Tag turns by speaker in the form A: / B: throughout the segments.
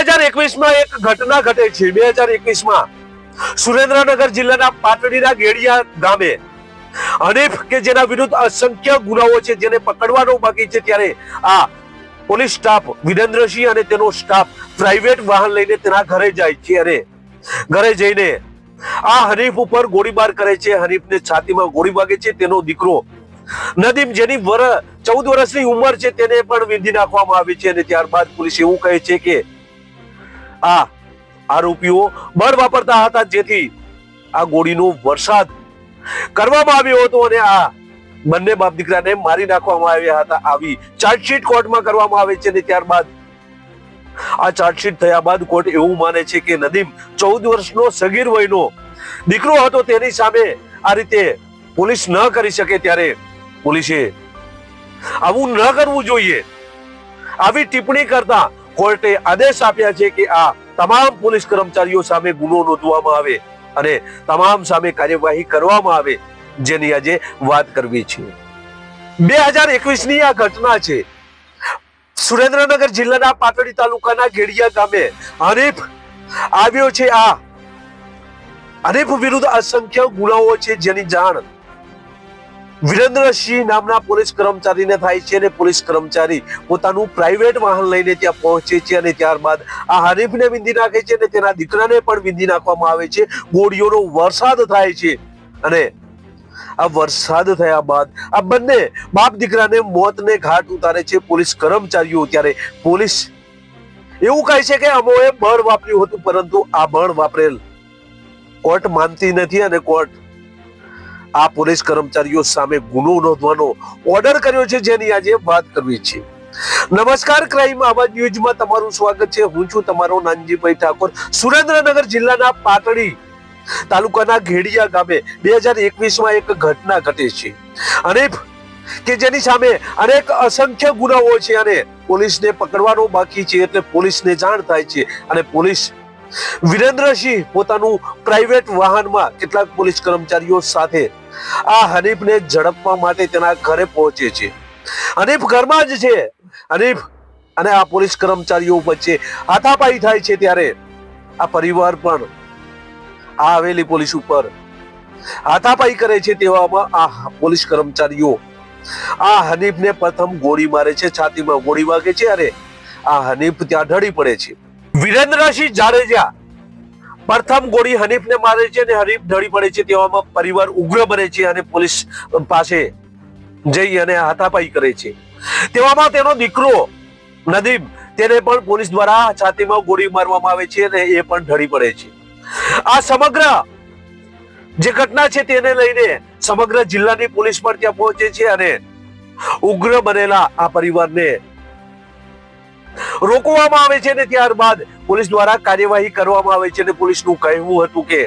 A: હજાર અસંખ્ય ગુનાઓ છે, જેને પકડવાનો બાકી છે, ત્યારે આ પોલીસ સ્ટાફ વિરેન્દ્રસિંહ અને તેનો સ્ટાફ પ્રાઇવેટ વાહન લઈને તેના ઘરે જાય છે અને ઘરે જઈને આ હનીફ ઉપર ગોળીબાર કરે છે. હનીફને છાતીમાં ગોળી વાગે છે. તેનો દીકરો નદીમ, જેની વર ચૌદ વર્ષની ઉંમર છે, તેને પણ વિંધી નાખવામાં આવી છે અને ત્યારબાદ પોલીસ એવું કહે છે કે આ આરોપીઓ બળ વાપરતા હતા જેથી આ ગોળીનો વરસાદ કરવામાં આવ્યો હતો અને આ બંને બાપ દીકરાને મારી નાખવામાં આવ્યા હતા. આવી ચાર્જશીટ કોર્ટમાં કરવામાં આવે છે અને ત્યારબાદ આ ચાર્જશીટ થયા બાદ કોર્ટ એવું માને છે કે નદીમ ચૌદ વર્ષનો સગીર વયનો દીકરો હતો તેની સામે આ રીતે પોલીસ ન કરી શકે ત્યારે પોલીસે આવું ન કરવું જોઈએ. આવી ટિપ્પણી કરતા કોર્ટે આદેશ આપ્યા છે કે આ તમામ પોલીસ કર્મચારીઓ સામે ગુનો નોંધવામાં આવે અને તમામ સામે કાર્યવાહી કરવામાં આવે, જેની આજે વાત કરવી છે. બે હજાર એકવીસની આ ઘટના છે. સુરેન્દ્રનગર જિલ્લાના પાટડી તાલુકાના ગેડિયા ગામે હનીફ આવ્યો છે. આ અનેફ વિરુદ્ધ અસંખ્ય ગુનાઓ છે જેની જાણ વિરેન્દ્રસિંહ નામના પોલીસ કર્મચારીને થાય છે અને પોલીસ કર્મચારી પોતાનું પ્રાઇવેટ વાહન લઈને ત્યાં પહોંચે છે અને ત્યારબાદ આ હરીફને વિંધી નાખે છે અને તેના દીકરાને પણ વિંધી નાખવામાં આવે છે. ગોળીઓનો વરસાદ થાય છે અને આ વરસાદ થયા બાદ આ બંને બાપ દીકરાને મોતને ઘાટ ઉતારે છે પોલીસ કર્મચારીઓ. ત્યારે પોલીસ એવું કહે છે કે અમોએ બળ વાપર્યું હતું, પરંતુ આ બળ વાપરેલ કોર્ટ માનતી નથી અને કોર્ટ આ પોલીસ કર્મચારીઓ સામે ગુનો નોંધવાનો ઓર્ડર કર્યો છે, જેની આજે વાત કરવી છે. નમસ્કાર ક્રાઇમ આવાજ ન્યૂઝમાં તમારું સ્વાગત છે. હું છું તમારો નાનજીભાઈ ઠાકોર, સુરેન્દ્રનગર જિલ્લાના પાટડી તાલુકાના ઘેડિયા ગામે બે હજાર એકવીસમાં એક ઘટના ઘટે છે. અને કે જેની સામે અનેક અસંખ્ય ગુનાઓ છે અને પોલીસને પકડવાનો બાકી છે, એટલે પોલીસને જાણ થાય છે. અને પોલીસ વિરેન્દ્રસિંહ પોતાનું પ્રાઇવેટ વાહનમાં કેટલાક પોલીસ કર્મચારીઓ સાથે આ હનીફને ઝડપવા માટે તેના ઘરે પહોંચે છે. હનીફ ઘરમાં જ છે. હનીફ અને આ પોલીસ કર્મચારીઓ વચ્ચે હાથાપાઈ થાય છે ત્યારે આ પરિવાર પણ આ આવેલી પોલીસ ઉપર હાથાપાઈ કરે છે તેવામાં આ પોલીસ કર્મચારીઓ. આ હનીફને પ્રથમ ગોળી મારે છે, છાતીમાં ગોળી વાગે છે અને આ હનીફ ત્યાં ઢળી પડે છે. વિરેન્દ્રસિંહ જાડેજા પ્રથમ ગોળી હનીફને મારે છે અને હનીફ ઢળી પડે છે તેવામાં પરિવાર ઉગ્ર બને છે અને પોલીસ પાસે જઈ અને હાથાપાઈ કરે છે. તેવામાં તેનો દીકરો નદીમ, તેને પણ પોલીસ દ્વારા છાતીમાં ગોળી મારવામાં આવે છે અને એ પણ ઢળી પડે છે. આ સમગ્ર જે ઘટના છે તેને લઈને સમગ્ર જિલ્લાની પોલીસ પણ ત્યાં પહોંચે છે અને ઉગ્ર બનેલા આ પરિવારને રોકવામાં આવે છે અને ત્યારબાદ પોલીસ દ્વારા કાર્યવાહી કરવામાં આવે છે અને પોલીસનું કહેવું હતું કે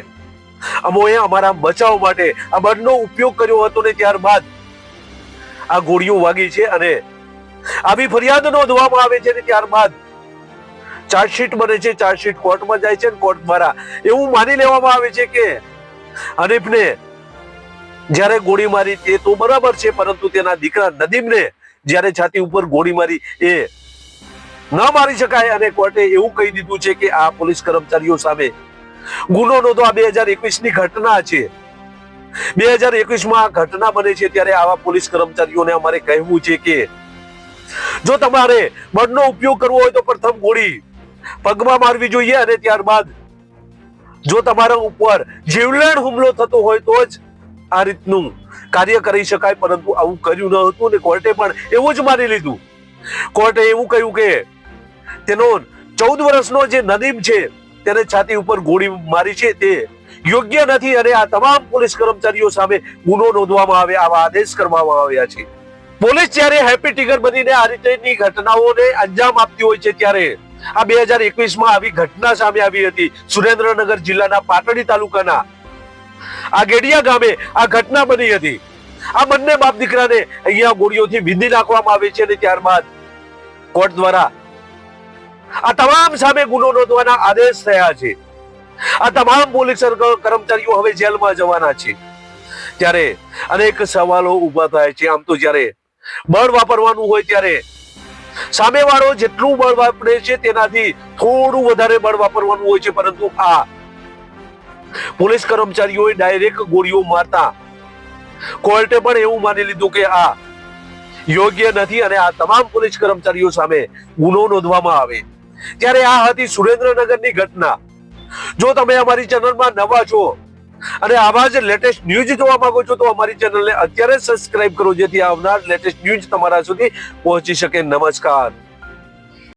A: અમોએ અમારા બચાવ માટે આ બળનો ઉપયોગ કર્યો હતો ને ત્યારબાદ આ ગોળીઓ વાગી છે અને આવી ફરિયાદ નોંધવામાં આવે છે અને ત્યારબાદ ચાર્જશીટ બને છે, ચાર્જશીટ કોર્ટમાં જાય છે કોર્ટ દ્વારા એવું માની લેવામાં આવે છે કે હનીફને જ્યારે ગોળી મારી તે તો બરાબર છે, પરંતુ તેના દીકરા નદીમને જ્યારે છાતી ઉપર ગોળી મારી એ ન મારી શકાય અને કોર્ટે એવું કહી દીધું છે કે આ પોલીસ કર્મચારીઓ સામે ગુનો નોંધો આ બે હજાર એકવીસની ઘટના છે. બે હજાર એકવીસમાં આ ઘટના બને છે ત્યારે આવા પોલીસ કર્મચારીઓને અમારે કહેવું છે કે જો તમારે બળનો ઉપયોગ કરવો હોય તો પ્રથમ ગોળી પગમાં મારવી જોઈએ અને ત્યારબાદ જો તમારા ઉપર જીવલેણ હુમલો થતો હોય તો જ આ રીતનું કાર્ય કરી શકાય, પરંતુ આવું કર્યું ન હતું અને કોર્ટે પણ એવું જ માની લીધું. કોર્ટે એવું કહ્યું કે તેનો ચૌદ વર્ષનો જે નદીમ છે, તેને છાતી ઉપર ગોળી મારી છે, તે યોગ્ય નથી અને આ તમામ પોલીસ કર્મચારીઓ સામે ગુનો નોંધવામાં આવે આવા આદેશ કરવામાં આવ્યા છે. પોલીસ જ્યારે હેપી ટિગર બનીને આ રીતેની ઘટનાઓને અંજામ આપતી હોય છે, ત્યારે આ બે હજાર એકવીસમાં આવી ઘટના સામે આવી હતી. સુરેન્દ્રનગર જિલ્લાના પાટડી તાલુકાના આ ગેડિયા ગામે આ ઘટના બની હતી. આ બંને બાપ દીકરાને અહીંયા ગોળીઓથી વિંધી નાખવામાં આવે છે અને ત્યારબાદ કોર્ટ દ્વારા આ તમામ સામે ગુનો નોંધવાના આદેશ થયા છે. આ તમામ પોલીસ કર્મચારીઓ હવે જેલમાં જવાના છે. ત્યારે અનેક સવાલો ઊભા થાય છે. આમ તો જ્યારે બળ વાપરવાનું હોય ત્યારે સામેવાળો જેટલું બળ વાપરે છે તેનાથી થોડું વધારે બળ વાપરવાનું હોય છે. પરંતુ આ પોલીસ કર્મચારીઓએ ડાયરેક્ટ ગોળીઓ મારતા કોર્ટે પણ એવું માની લીધું કે આ યોગ્ય નથી અને આ તમામ પોલીસ કર્મચારીઓ સામે ગુનો નોંધવામાં આવે. ત્યારે આ હતી સુરેન્દ્રનગરની ઘટના. જો તમે અમારી ચેનલમાં નવા છો અને આવા જ લેટેસ્ટ ન્યૂઝ જોવા માંગો છો, તો અમારી ચેનલને અત્યારે સબસ્ક્રાઇબ કરો, જેથી આવનાર લેટેસ્ટ ન્યૂઝ તમારા સુધી પહોંચી શકે. નમસ્કાર.